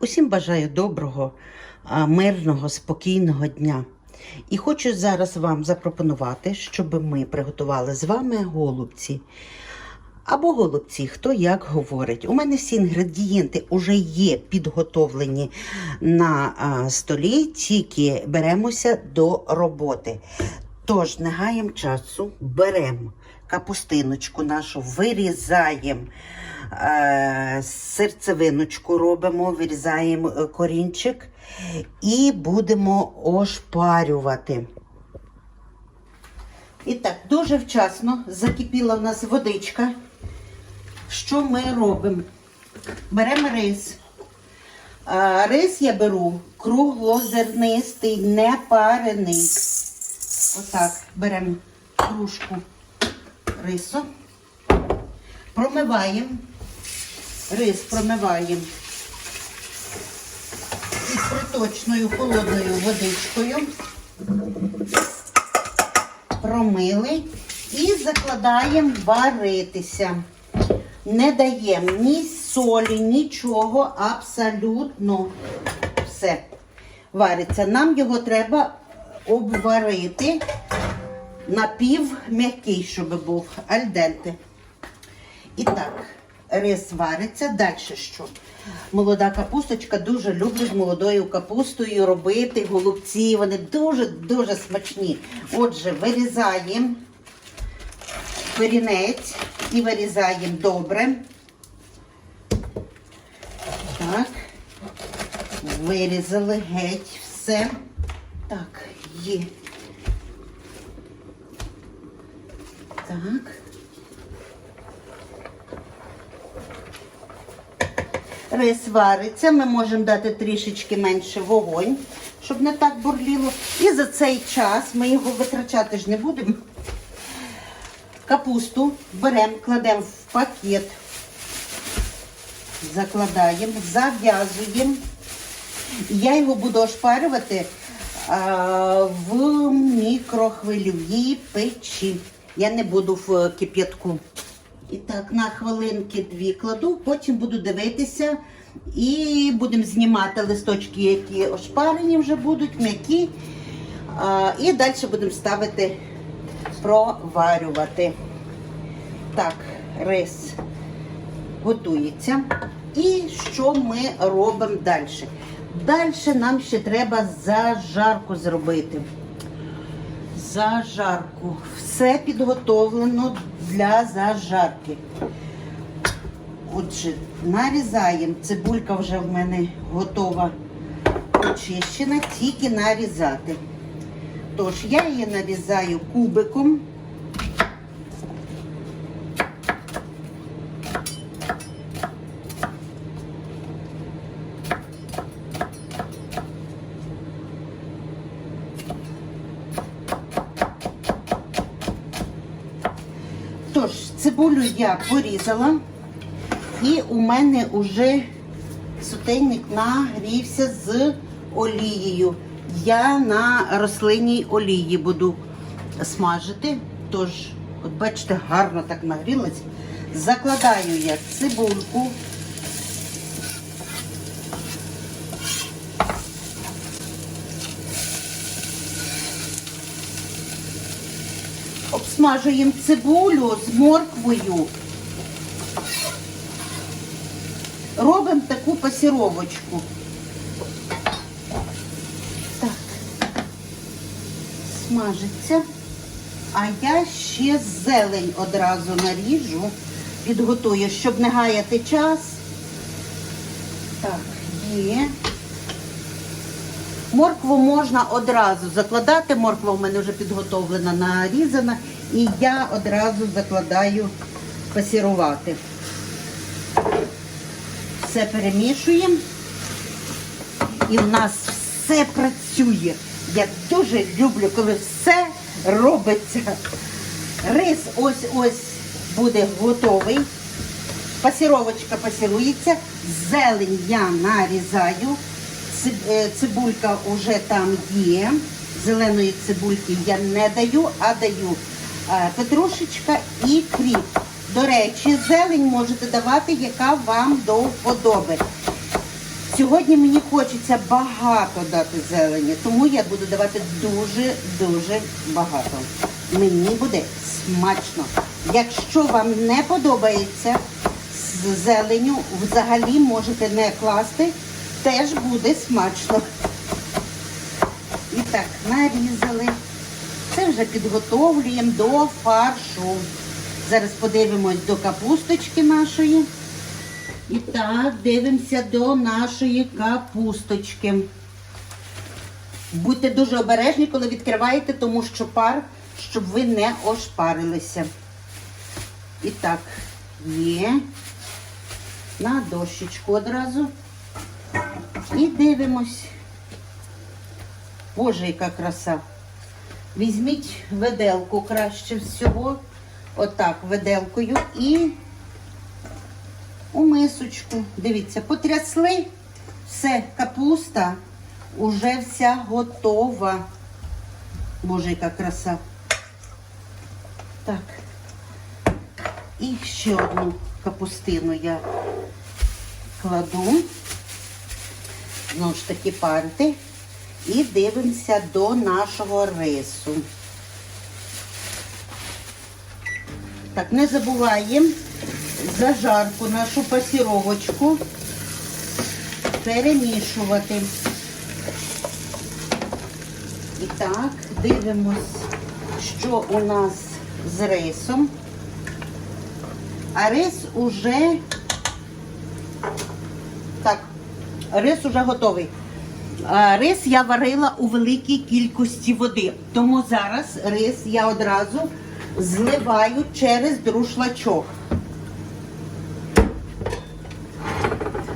Усім бажаю доброго, мирного, спокійного дня. І хочу зараз вам запропонувати, щоб ми приготували з вами голубці. Або голубці, хто як говорить. У мене всі інгредієнти вже є підготовлені на столі, тільки беремося до роботи. Тож, не гаємо часу, беремо капустиночку нашу, вирізаємо е, серцевиночку, робимо, вирізаємо е, корінчик і будемо ошпарювати. І так, дуже вчасно закипіла в нас водичка. Що ми робимо? Беремо рис. А, рис я беру круглозернистий, не парений. Отак, беремо кружку рису, промиваємо, рис промиваємо із проточною холодною водичкою. Промили і закладаємо варитися. Не даємо ні солі, нічого, абсолютно все. Вариться. Нам його треба обварити напів м'який, щоб був альденте. І так, рис вариться. Далі що? Молода капусточка дуже люблю з молодою капустою робити голубці. Вони дуже-дуже смачні. Отже, вирізаємо корінець і вирізаємо добре. Так. Вирізали геть все. Так, є. Так. Рис вариться, ми можемо дати трішечки менше вогонь, щоб не так бурліло. І за цей час ми його витрачати ж не будемо. Капусту беремо, кладемо в пакет, закладаємо, зав'язуємо. Я його буду ошпарювати а, в мікрохвильовій печі. Я не буду в кип'ятку. І так, на хвилинки дві кладу, потім буду дивитися і будемо знімати листочки, які ошпарені вже будуть, м'які. І далі будемо ставити, проварювати. Так, рис готується. І що ми робимо далі? Далі нам ще треба зажарку зробити. Зажарку. Все підготовлено для зажарки. Отже, нарізаємо. Цибулька вже в мене готова очищена, тільки нарізати. Тож, я її нарізаю кубиком. Тож, цибулю я порізала, і у мене вже сотейник нагрівся з олією. Я на рослинній олії буду смажити. Тож, от бачите, гарно так нагрілось. Закладаю я цибульку. Обсмажуємо цибулю з морквою. Робимо таку пасіровочку. Так, смажиться. А я ще зелень одразу наріжу, підготую, щоб не гаяти час. Так, є. Моркву можна одразу закладати. Морква у мене вже підготовлена, нарізана. І я одразу закладаю пасірувати. Все перемішуємо. І в нас все працює. Я дуже люблю, коли все робиться. Рис ось-ось буде готовий. Пасіровочка пасірується. Зелень я нарізаю. Е, Цибулька вже там є. Зеленої цибульки я не даю, а даю петрушечка і кріп. До речі, зелень можете давати, яка вам до вподоби. Сьогодні мені хочеться багато дати зелені, тому я буду давати дуже-дуже багато. Мені буде смачно. Якщо вам не подобається з зеленю, взагалі можете не класти, теж буде смачно. І так, нарізали. Це вже підготовлюємо до фаршу. Зараз подивимось до капусточки нашої. І так, дивимося до нашої капусточки. Будьте дуже обережні, коли відкриваєте, тому що пар, щоб ви не ошпарилися. І так, є. На дощечку одразу. І дивимось. Боже, яка краса. Візьміть виделку краще всього. Отак, виделкою і у мисочку. Дивіться, потрясли. Все, капуста уже вся готова. Боже, яка краса. Так. І ще одну капустину я кладу. Знову ж таки парти. І дивимося до нашого рису. Так, не забуваємо зажарку, нашу пасіровочку перемішувати. І так, дивимось, що у нас з рисом. А рис уже так, рис уже готовий. Рис я варила у великій кількості води, тому зараз рис я одразу зливаю через друшлачок.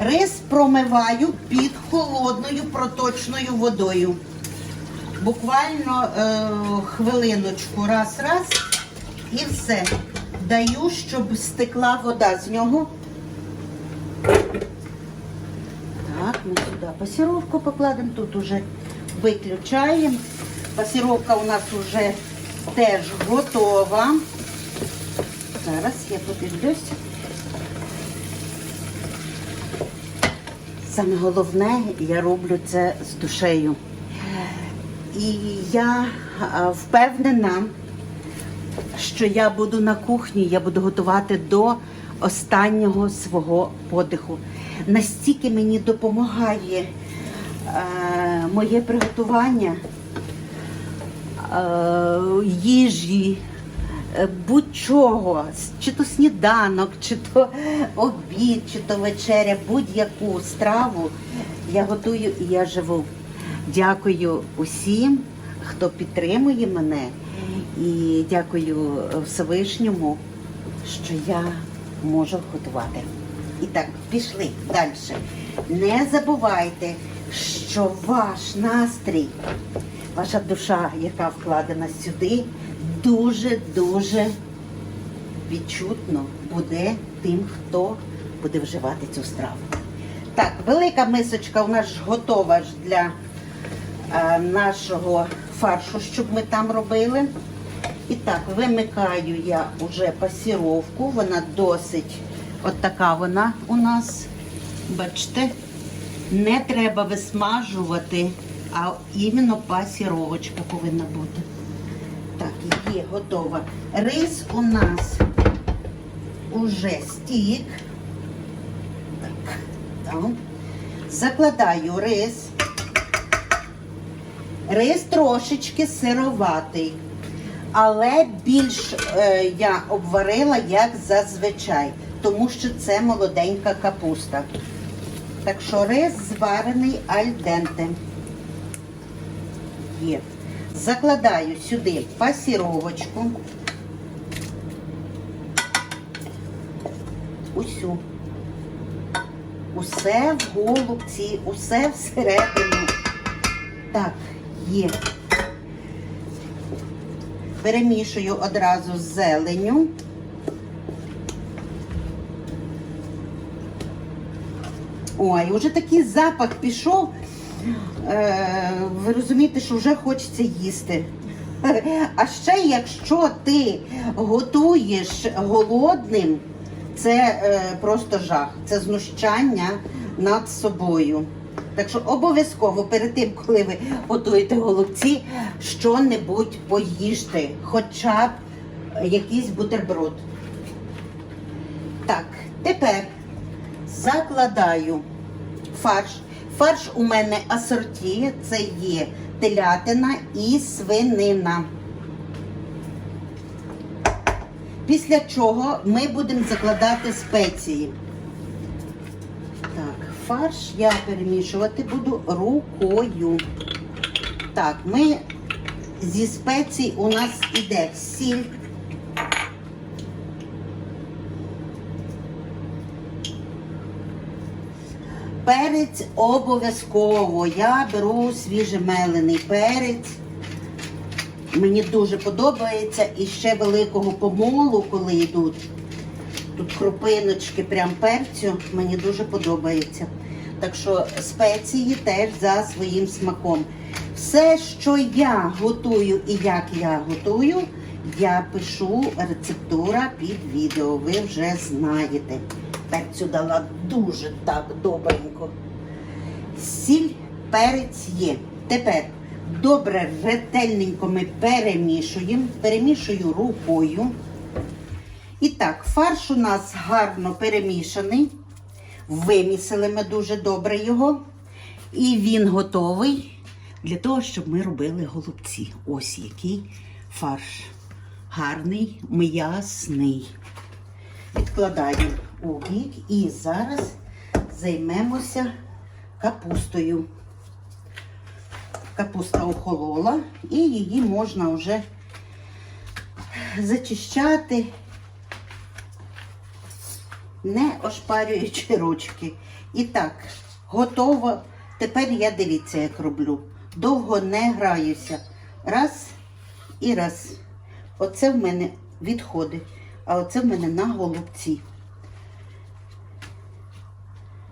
Рис промиваю під холодною проточною водою. Буквально е, хвилиночку, раз, раз, і все. Даю, щоб стекла вода з нього. Так, ми сюди пасіровку покладемо, тут уже виключаємо. Пасіровка у нас вже теж готова. Зараз я подивлюсь. Саме головне, я роблю це з душею. І я впевнена, що я буду на кухні, я буду готувати до останнього свого подиху. Настільки мені допомагає е, моє приготування е, їжі, е, будь-чого, чи то сніданок, чи то обід, чи то вечеря, будь-яку страву я готую і я живу. Дякую усім, хто підтримує мене, і дякую Всевишньому, що я можу готувати. І так, пішли далі. Не забувайте, що ваш настрій, ваша душа, яка вкладена сюди, дуже-дуже відчутно буде тим, хто буде вживати цю страву. Так, велика мисочка у нас готова для е, нашого фаршу, щоб ми там робили. І так, вимикаю я вже пасіровку. Вона досить от така вона у нас. Бачите, не треба висмажувати, а іменно пасіровочка повинна бути. Так, є готова. Рис у нас уже стік. Так, там. Закладаю рис. Рис трошечки сироватий, але більш е, я обварила, як зазвичай, тому що це молоденька капуста. Так що рис зварений аль денте. Є. Закладаю сюди пасіровочку. Усю. Усе в голубці, усе всередину. Так, є. Перемішую одразу з зеленю. Ой, уже такий запах пішов. Е, ви розумієте, що вже хочеться їсти. А ще якщо ти готуєш голодним, це е, просто жах. Це знущання над собою. Так що обов'язково перед тим, коли ви готуєте голубці, що-небудь поїжте, хоча б якийсь бутерброд. Так, тепер закладаю фарш. Фарш у мене асорті, це є телятина і свинина. Після чого ми будемо закладати спеції. Фарш я перемішувати буду рукою. Так, ми зі спецій у нас іде сіль. Перець обов'язково. Я беру свіжемелений перець. Мені дуже подобається і ще великого помолу, коли йдуть. Тут крупиночки прям перцю, мені дуже подобається. Так що спеції теж за своїм смаком. Все, що я готую і як я готую, я пишу рецептура під відео. Ви вже знаєте. Перцю дала дуже так добренько. Сіль, перець є. Тепер добре ретельненько ми перемішуємо. Перемішую рукою. І так, фарш у нас гарно перемішаний. Вимісили ми дуже добре його. І він готовий для того, щоб ми робили голубці. Ось який фарш. Гарний, м'ясний. Відкладаємо у бік і зараз займемося капустою. Капуста охолола і її можна вже зачищати, не ошпарюючи ручки. І так, готово. Тепер я дивіться, як роблю. Довго не граюся. Раз і раз. Оце в мене відходить, а оце в мене на голубці.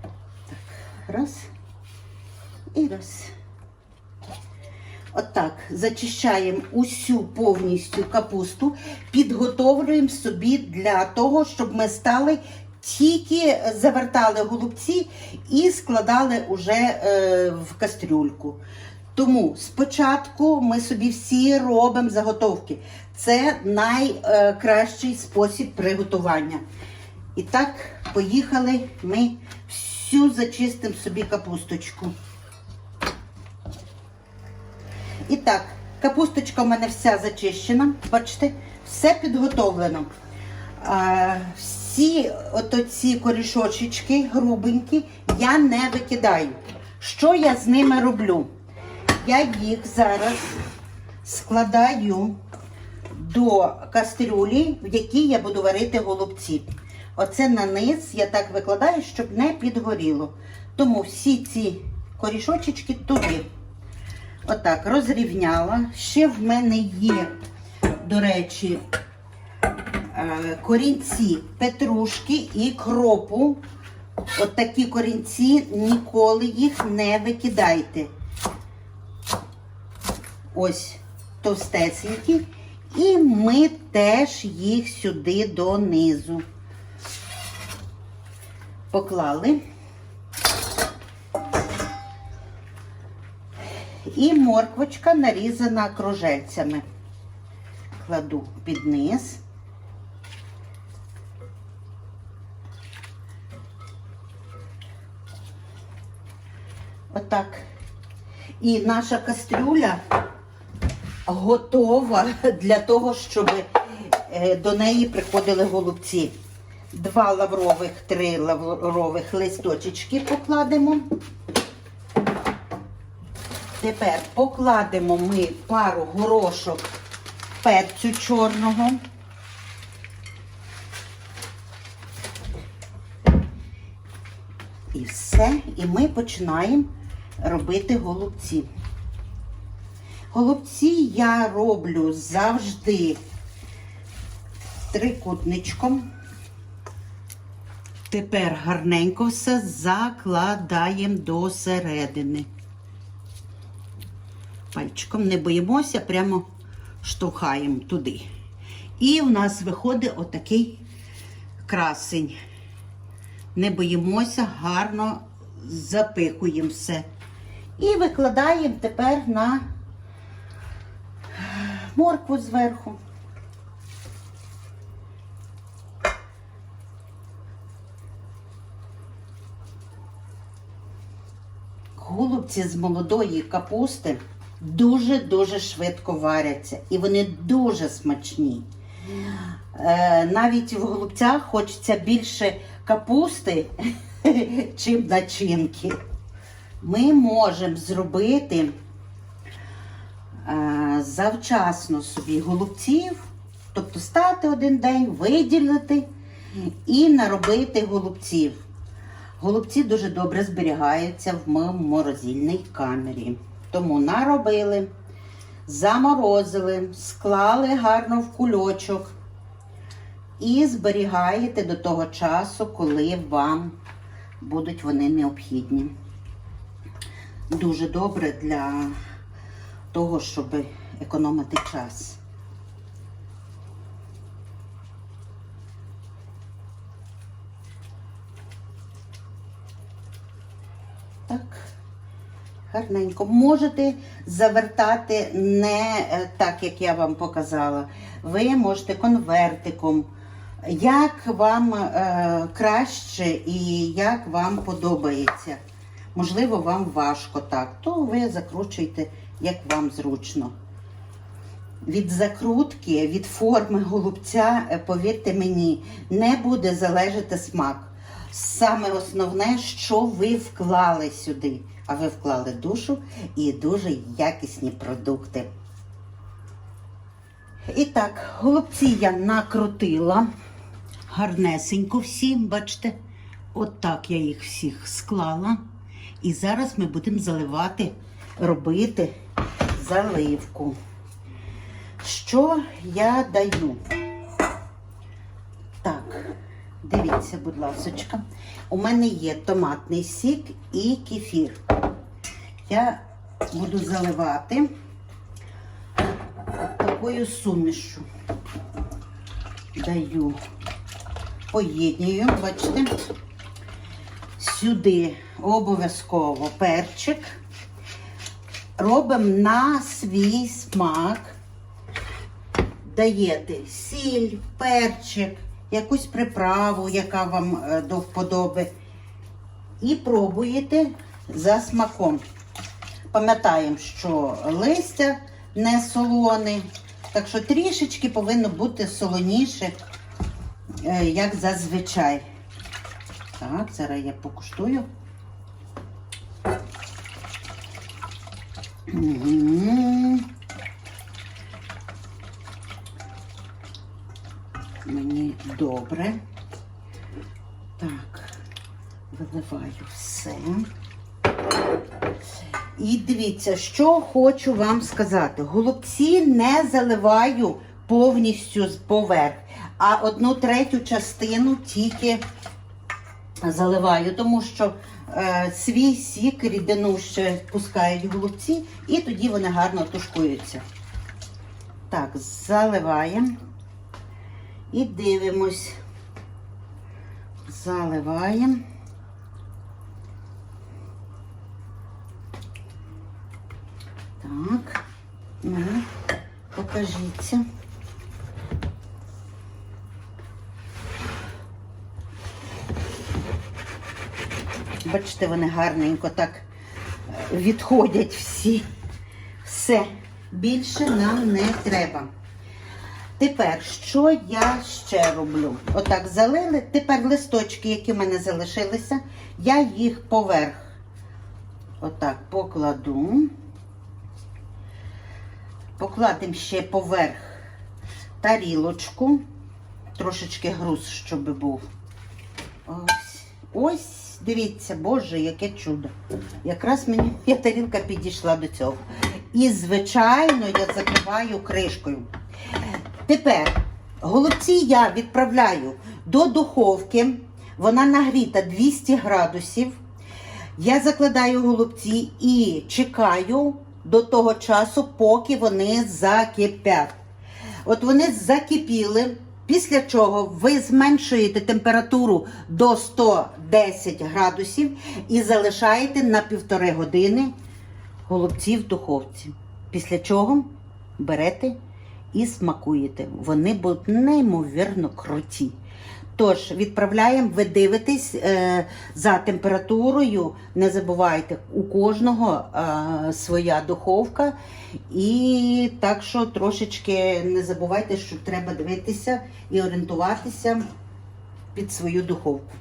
Так, раз і раз. Отак, зачищаємо усю повністю капусту, підготовлюємо собі для того, щоб ми стали тільки завертали голубці і складали уже е, в кастрюльку. Тому спочатку ми собі всі робимо заготовки. Це найкращий спосіб приготування. І так, поїхали ми всю зачистимо собі капусточку. І так, капусточка у мене вся зачищена. Бачите, все підготовлено. Всі оці корішочечки грубенькі я не викидаю. Що я з ними роблю? Я їх зараз складаю до кастрюлі, в якій я буду варити голубці. Оце на низ я так викладаю, щоб не підгоріло. Тому всі ці корішочечки туди. Отак, розрівняла. Ще в мене є, до речі, корінці петрушки і кропу. От такі корінці, ніколи їх не викидайте. Ось товстесенькі. І ми теж їх сюди донизу поклали. І морквочка нарізана кружельцями. Кладу під низ. Отак. І наша кастрюля готова для того, щоб е, до неї приходили голубці. Два лаврових, три лаврових листочечки покладемо. Тепер покладемо ми пару горошок перцю чорного. І все. І ми починаємо робити голубці. Голубці я роблю завжди трикутничком. Тепер гарненько все закладаємо до середини. Пальчиком не боїмося, прямо штовхаємо туди. І у нас виходить отакий красень. Не боїмося, гарно запихуємо все. І викладаємо тепер на моркву зверху. Голубці з молодої капусти дуже-дуже швидко варяться і вони дуже смачні. Е, навіть в голубцях хочеться більше капусти, чим начинки. Ми можемо зробити е, завчасно собі голубців, тобто стати один день, виділити і наробити голубців. Голубці дуже добре зберігаються в мо- морозильній камері. Тому наробили, заморозили, склали гарно в кульочок і зберігаєте до того часу, коли вам будуть вони необхідні. Дуже добре для того, щоб економити час. Так, гарненько. Можете завертати не е, так, як я вам показала. Ви можете конвертиком. Як вам е, краще і як вам подобається. Можливо, вам важко так, то ви закручуєте, як вам зручно. Від закрутки, від форми голубця, е, повірте мені, не буде залежати смак. Саме основне, що ви вклали сюди. А ви вклали душу і дуже якісні продукти. І так, голубці я накрутила гарнесенько всі, бачите, от я їх всіх склала. І зараз ми будемо заливати, робити заливку. Що я даю? Так, дивіться, будь ласочка. У мене є томатний сік і кефір. Я буду заливати такою сумішю. Даю, поєднюю, бачите, сюди обов'язково перчик. Робимо на свій смак. Даєте сіль, перчик, якусь приправу, яка вам е, до вподоби. І пробуєте за смаком. Пам'ятаємо, що листя не солоне, так що трішечки повинно бути солоніше, е, як зазвичай. Так, зараз я покуштую. Мені добре. Так, виливаю все. І дивіться, що хочу вам сказати. Голубці не заливаю повністю поверх, а одну третю частину тільки заливаю, тому що е, свій сік, рідину ще пускають голубці, і тоді вони гарно тушкуються. Так, заливаємо і дивимось. Заливаємо. Так, ну, покажіться. Бачите, вони гарненько так е, відходять всі. Все, більше нам не треба. Тепер, що я ще роблю? Отак залили. Тепер листочки, які в мене залишилися, я їх поверх. Отак покладу. Покладемо ще поверх тарілочку. Трошечки груз, щоб був. Ось. Ось, дивіться, Боже, яке чудо. Якраз мені моя тарілка підійшла до цього. І, звичайно, я закриваю кришкою. Тепер голубці я відправляю до духовки. Вона нагріта 200 градусів. Я закладаю голубці і чекаю до того часу, поки вони закипять. От вони закипіли Після чого ви зменшуєте температуру до 110 градусів і залишаєте на півтори години голубці в духовці. Після чого берете і смакуєте. Вони будуть неймовірно круті. Тож, відправляємо, ви дивитесь е, за температурою. Не забувайте, у кожного е, своя духовка. І так що трошечки не забувайте, що треба дивитися і орієнтуватися під свою духовку.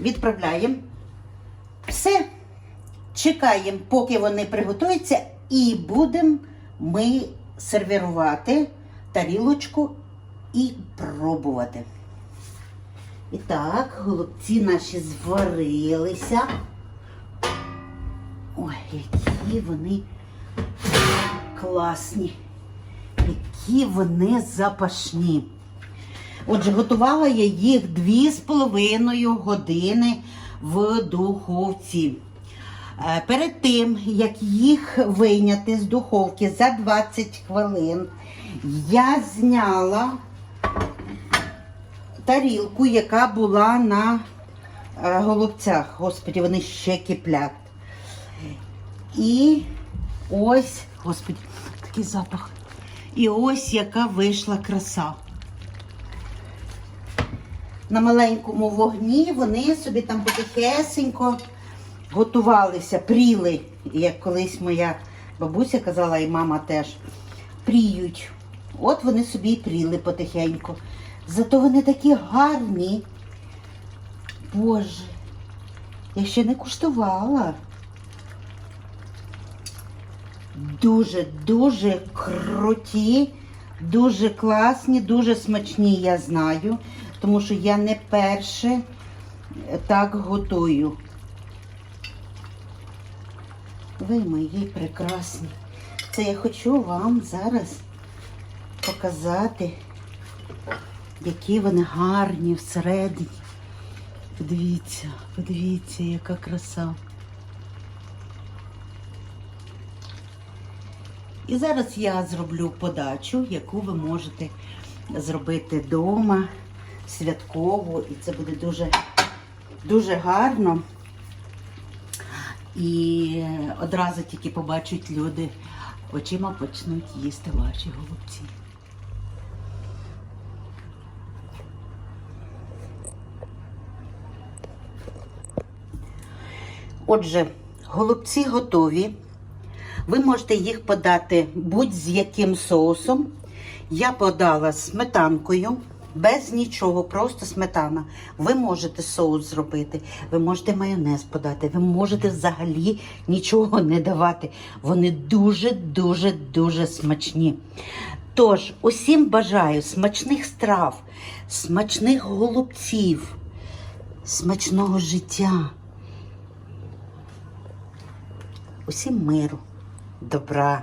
Відправляємо. Все. Чекаємо, поки вони приготуються, і будемо ми сервірувати тарілочку і пробувати. І так, голубці наші зварилися. Ой, які вони класні, які вони запашні. Отже, готувала я їх дві з половиною години в духовці. Е, Перед тим, як їх вийняти з духовки за 20 хвилин, я зняла тарілку, яка була на е, голубцях. Господі, вони ще киплять. І ось, господі, такий запах. І ось яка вийшла краса. На маленькому вогні вони собі там потихесенько готувалися, пріли, як колись моя бабуся казала, і мама теж пріють. От вони собі і пріли потихеньку. Зато вони такі гарні. Боже, я ще не куштувала. Дуже, дуже круті, дуже класні, дуже смачні, я знаю, тому що я не перше так готую. Ви мої прекрасні. Це я хочу вам зараз показати, які вони гарні всередині. Подивіться, подивіться, яка краса. І зараз я зроблю подачу, яку ви можете зробити вдома святково, і це буде дуже, дуже гарно. І одразу тільки побачать люди, очима почнуть їсти ваші голубці. Отже, голубці готові. Ви можете їх подати будь-з яким соусом. Я подала сметанкою, без нічого, просто сметана. Ви можете соус зробити, ви можете майонез подати, ви можете взагалі нічого не давати. Вони дуже, дуже, дуже смачні. Тож, усім бажаю смачних страв, смачних голубців, смачного життя. Усім миру, добра.